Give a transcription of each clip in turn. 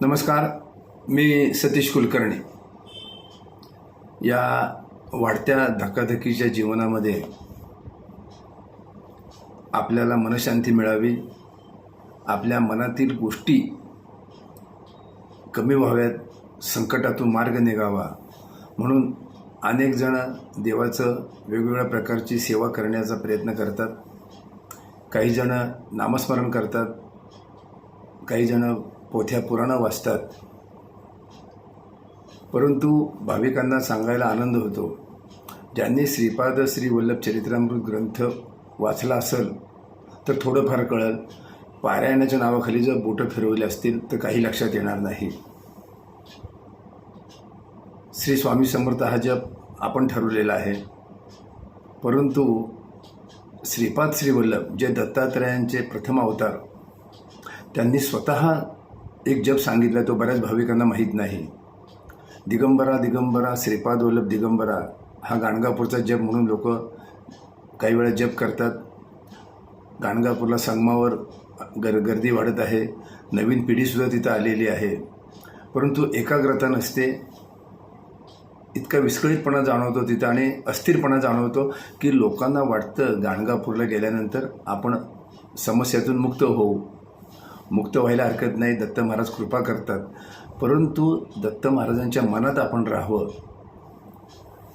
नमस्कार मी सतीश कुलकर्णी. या वाढत्या धकाधकीच्या जीवनामध्ये आपल्याला मनशांती मिळावी आपल्या मनातील गोष्टी कमी व्हाव्यात संकटातून मार्ग निघावा म्हणून अनेक जण देवाचं वेगवेगळ्या प्रकारची सेवा करण्याचा प्रयत्न करतात. काही जण नामस्मरण करतात. काही जण पोथ्या पुराणं वाचतात? परंतु भाविकांना सांगायला आनंद होतो. ज्यांनी श्रीपाद श्री वल्लभ चरित्रामृत ग्रंथ वाचला असेल तर थोडंफार कळल पारायणाच्या नावाखाली जर बोटं फिरवले असतील तर काही लक्षात येणार नाही. श्री स्वामी समर्थ हा जप आपण ठरवलेला आहे. परंतु श्रीपाद श्रीवल्लभ जे दत्तात्रयांचे प्रथम अवतार त्यांनी स्वतः एक जप सांगितला तो बऱ्याच भाविकांना माहीत नाही. दिगंबरा दिगंबरा श्रीपाद वल्लभ दिगंबरा हा गाणगापूरचा जप म्हणून लोक काही वेळा जप करतात. गाणगापूरला संगमावर गर गर्दी वाढत आहे. नवीन पिढीसुद्धा तिथं आलेली आहे. परंतु एकाग्रता नसते. इतका विस्कळीतपणा जाणवतो तिथं आणि अस्थिरपणा जाणवतो की लोकांना वाटतं गाणगापूरला गेल्यानंतर आपण समस्यातून मुक्त होऊ. मुक्त व्हायला हरकत नाही दत्त महाराज कृपा करतात. परंतु दत्त महाराजांच्या मनात आपण राहावं.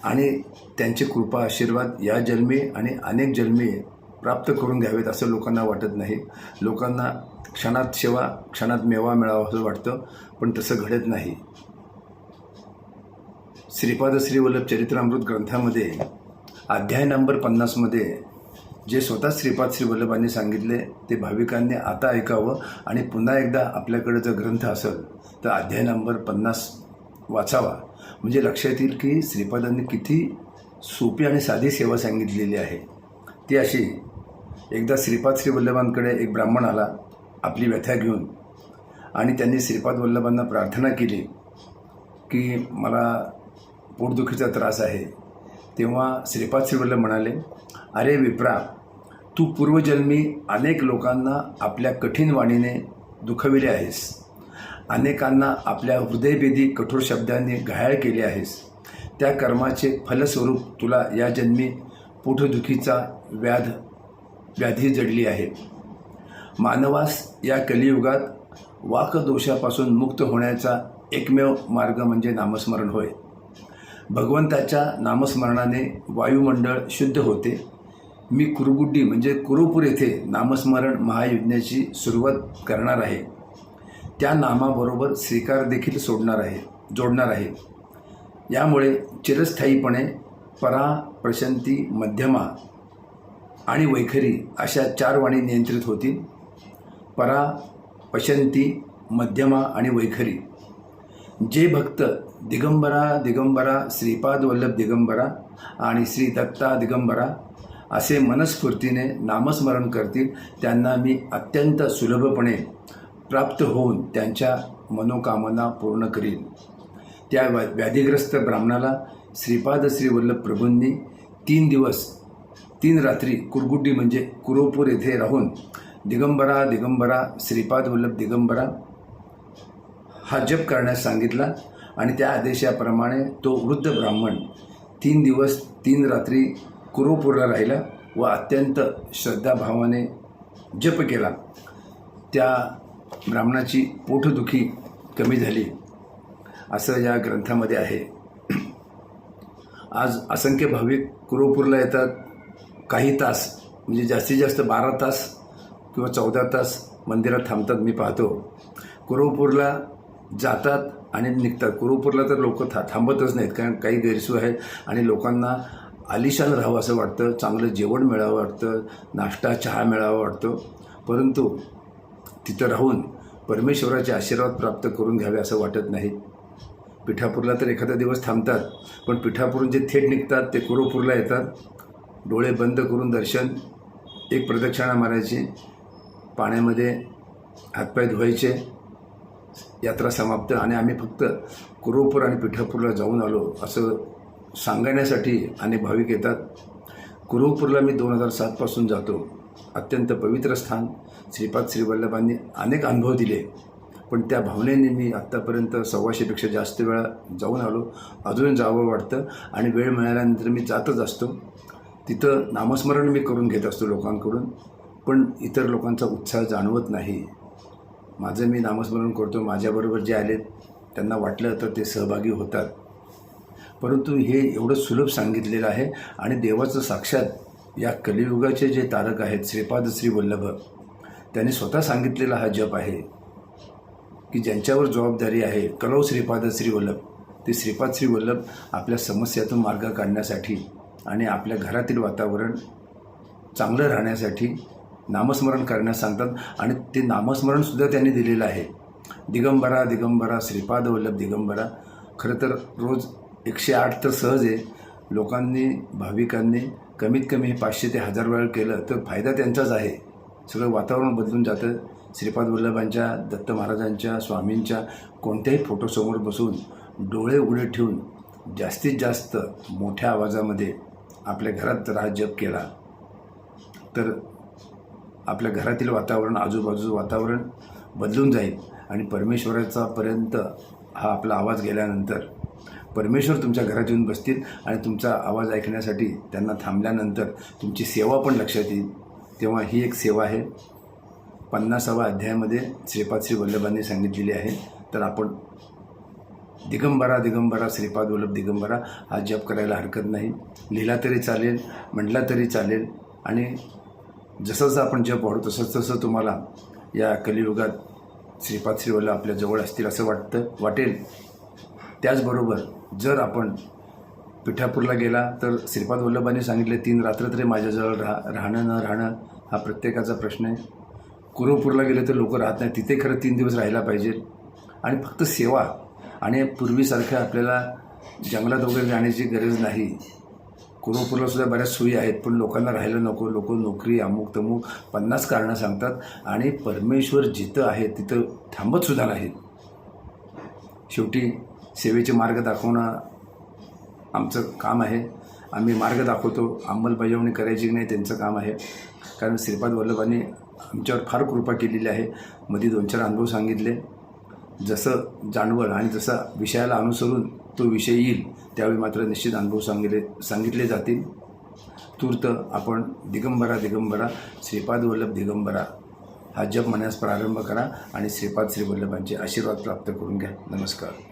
आणि त्यांची कृपा आशीर्वाद या जन्मी आणि अनेक जन्मी प्राप्त करून घ्यावेत असं लोकांना वाटत नाही. लोकांना क्षणात सेवा क्षणात मेवा मिळावा असं वाटतं पण तसं घडत नाही. श्रीपाद श्रीवल्लभ चरित्रामृत ग्रंथामध्ये अध्याय नंबर पन्नासमध्ये जे स्वतः श्रीपाद श्री वल्लभांनी सांगितले ते भाविकांनी आता ऐकावं आणि पुन्हा एकदा आपल्याकडे जर ग्रंथ असेल तर अध्याय नंबर पन्नास वाचावा. म्हणजे लक्षात येईल की श्रीपादांनी किती सोपी आणि साधी सेवा सांगितलेली आहे. ती अशी एकदा श्रीपाद श्री वल्लभांकडे एक ब्राह्मण आला आपली व्यथा घेऊन आणि त्यांनी श्रीपाद वल्लभांना प्रार्थना केली की मला पोटदुखीचा त्रास आहे. तेव्हा श्रीपाद श्रीवल्लभ म्हणाले अरे विप्रा तू पूर्वजन्मी अनेक लोकांना आपल्या कठीण वाणीने दुखविले आहेस. अनेकांना आपल्या हृदयभेदी कठोर शब्दांनी घायाळ केले आहेस. त्या कर्माचे फलस्वरूप तुला या जन्मी पोटदुखीचा व्याध व्याधी जडली आहे. मानवास या कलियुगात वाकदोषापासून मुक्त होण्याचा एकमेव मार्ग म्हणजे नामस्मरण होय. भगवंताच्या नामस्मरणाने वायुमंडळ शुद्ध होते. मी कुरुगुड्डी म्हणजे कुरुपूर येथे नामस्मरण महायज्ञाची सुरुवात करणार आहे. त्या नामाबरोबर श्रीकार देखील सोडणार आहे जोडणार आहे. यामुळे चिरस्थायीपणे परा प्रशंती मध्यमा आणि वैखरी अशा चार वाणी नियंत्रित होतील. परा पशंती मध्यमा आणि वैखरी. जे भक्त दिगंबरा दिगंबरा श्रीपाद वल्लभ दिगंबरा आणि श्री दत्ता दिगंबरा असे मनस्फूर्तीने नामस्मरण करतील त्यांना मी अत्यंत सुलभपणे प्राप्त होऊन त्यांच्या मनोकामना पूर्ण करीन. त्या व्या व्याधिग्रस्त ब्राह्मणाला श्रीपाद श्री वल्लभ प्रभूंनी तीन दिवस तीन रात्री कुरगुड्डी म्हणजे कुरोपूर येथे राहून दिगंबरा दिगंबरा श्रीपाद वल्लभ दिगंबरा हा जप करण्यास सांगितला आणि त्या आदेशाप्रमाणे तो वृद्ध ब्राह्मण तीन दिवस तीन रात्री कुरोपूरला राहिला व अत्यंत श्रद्धाभावाने जप केला. त्या ब्राह्मणाची पोटदुखी कमी झाली. असं या ग्रंथामध्ये आहे. आज असंख्य भाविक कुरुपूरला येतात. काही तास म्हणजे जास्तीत जास्त बारा तास किंवा चौदा तास मंदिरात थांबतात मी पाहतो. कुरुपूरला जातात आणि निघतात. कुरुपूरला तर लोक था थांबतच नाहीत कारण काही गैरसोय आहेत आणि लोकांना आलिशान राहावं असं वाटतं चांगलं जेवण मिळावं वाटतं नाश्ता चहा मिळावा वाटतो. परंतु तिथं राहून परमेश्वराचे आशीर्वाद प्राप्त करून घ्यावे असं वाटत नाही. पिठापूरला तर एखादा दिवस थांबतात पण पिठापूरून जे थेट निघतात ते कुरुपूरला येतात. डोळे बंद करून दर्शन एक प्रदक्षिणा मारायची पाण्यामध्ये हातपाय धुवायचे यात्रा समाप्त आणि आम्ही फक्त कुरोपूर आणि पिठापूरला जाऊन आलो असं सांगण्यासाठी अनेक भाविक येतात. कुरुपूरला मी दोन हजार सातपासून जातो. अत्यंत पवित्र स्थान. श्रीपाद श्रीवल्लभांनी अनेक अनुभव दिले. पण त्या भावनेने मी आत्तापर्यंत सव्वाशेपेक्षा जास्त वेळा जाऊन आलो. अजून जावं वाटतं आणि वेळ मिळाल्यानंतर मी जातच असतो. तिथं नामस्मरण मी करून घेत असतो लोकांकडून. पण इतर लोकांचा उत्साह जाणवत नाही. माझं मी नामस्मरण करतो. माझ्याबरोबर जे आलेत त्यांना वाटलं तर ते सहभागी होतात. परंतु हे एवढं सुलभ सांगितलेलं आहे आणि देवाचं साक्षात या कलियुगाचे जे तारक आहेत श्रीपाद श्री वल्लभ त्यांनी स्वतः सांगितलेला हा जप आहे की ज्यांच्यावर जबाबदारी आहे कलव श्रीपाद श्री वल्लभ. ते श्रीपाद श्री वल्लभ आपल्या समस्यातून मार्ग काढण्यासाठी आणि आपल्या घरातील वातावरण चांगलं राहण्यासाठी नामस्मरण करण्यास सांगतात आणि ते नामस्मरणसुद्धा त्यांनी दिलेलं आहे. दिगंबरा दिगंबरा श्रीपाद वल्लभ दिगंबरा. खरं तर रोज एकशे आठ तर सहज आहे. लोकांनी भाविकांनी कमीत कमी हे पाचशे ते हजार वेळ केलं तर फायदा त्यांचाच आहे. सगळं वातावरण बदलून जातं. श्रीपाद वल्लभांच्या दत्त महाराजांच्या स्वामींच्या कोणत्याही फोटोसमोर बसून डोळे उघडे ठेवून जास्तीत जास्त मोठ्या आवाजामध्ये आपल्या घरात जर हा जप केला. तर आपल्या घरातील वातावरण आजूबाजूचं वातावरण बदलून जाईल आणि परमेश्वराचा पर्यंत हा आपला आवाज गेल्यानंतर परमेश्वर तुमच्या घरात येऊन बसतील आणि तुमचा आवाज ऐकण्यासाठी त्यांना थांबल्यानंतर तुमची सेवा पण लक्षात येईल. तेव्हा ही एक सेवा आहे. पन्नासावा अध्यायामध्ये श्रीपाद श्री वल्लभांनी सांगितलेली आहे. तर आपण दिगंबरा दिगंबरा श्रीपाद वल्लभ दिगंबरा हा जप करायला हरकत नाही. लिहिला तरी चालेल म्हटला तरी चालेल आणि जसं जसं आपण जप वाढू तसं तसं तुम्हाला या कलियुगात श्रीपाद श्रीवल्लभ आपल्या जवळ असतील असं वाटतं वाटेल. त्याचबरोबर जर आपण पिठापूरला गेला तर श्रीपाद वल्लभांनी सांगितले तीन रात्र तरी माझ्याजवळ राह राहणं न राहणं हा प्रत्येकाचा प्रश्न आहे. कुरुपूरला गेले तर लोक राहत नाही तिथे खरं तीन दिवस राहायला पाहिजे. आणि फक्त सेवा. आणि पूर्वीसारखं आपल्याला जंगलात वगैरे जाण्याची गरज नाही. कुरुपूरला सुद्धा बऱ्याच सोयी आहेत पण लोकांना राहायला नको. लोक नोकरी अमुक तमुक पन्नास कारणं सांगतात. आणि परमेश्वर जिथं आहे तिथं थांबतसुद्धा नाहीत. शेवटी सेवेचे मार्ग दाखवणं आमचं काम आहे. आम्ही मार्ग दाखवतो. अंमलबजावणी करायची की नाही त्यांचं काम आहे. कारण श्रीपाद वल्लभांनी आमच्यावर फार कृपा केलेली आहे. मध्ये दोन चार अनुभव सांगितले. जसं जाणवल आणि जसा विषयाला अनुसरून तो विषय येईल त्यावेळी मात्र निश्चित अनुभव सांगितले सांगितले जातील. तूर्त आपण दिगंबरा दिगंबरा श्रीपाद वल्लभ दिगंबरा. हा जप म्हणण्यास प्रारंभ करा आणि श्रीपाद श्री वल्लभांचे आशीर्वाद प्राप्त करून घ्या. नमस्कार.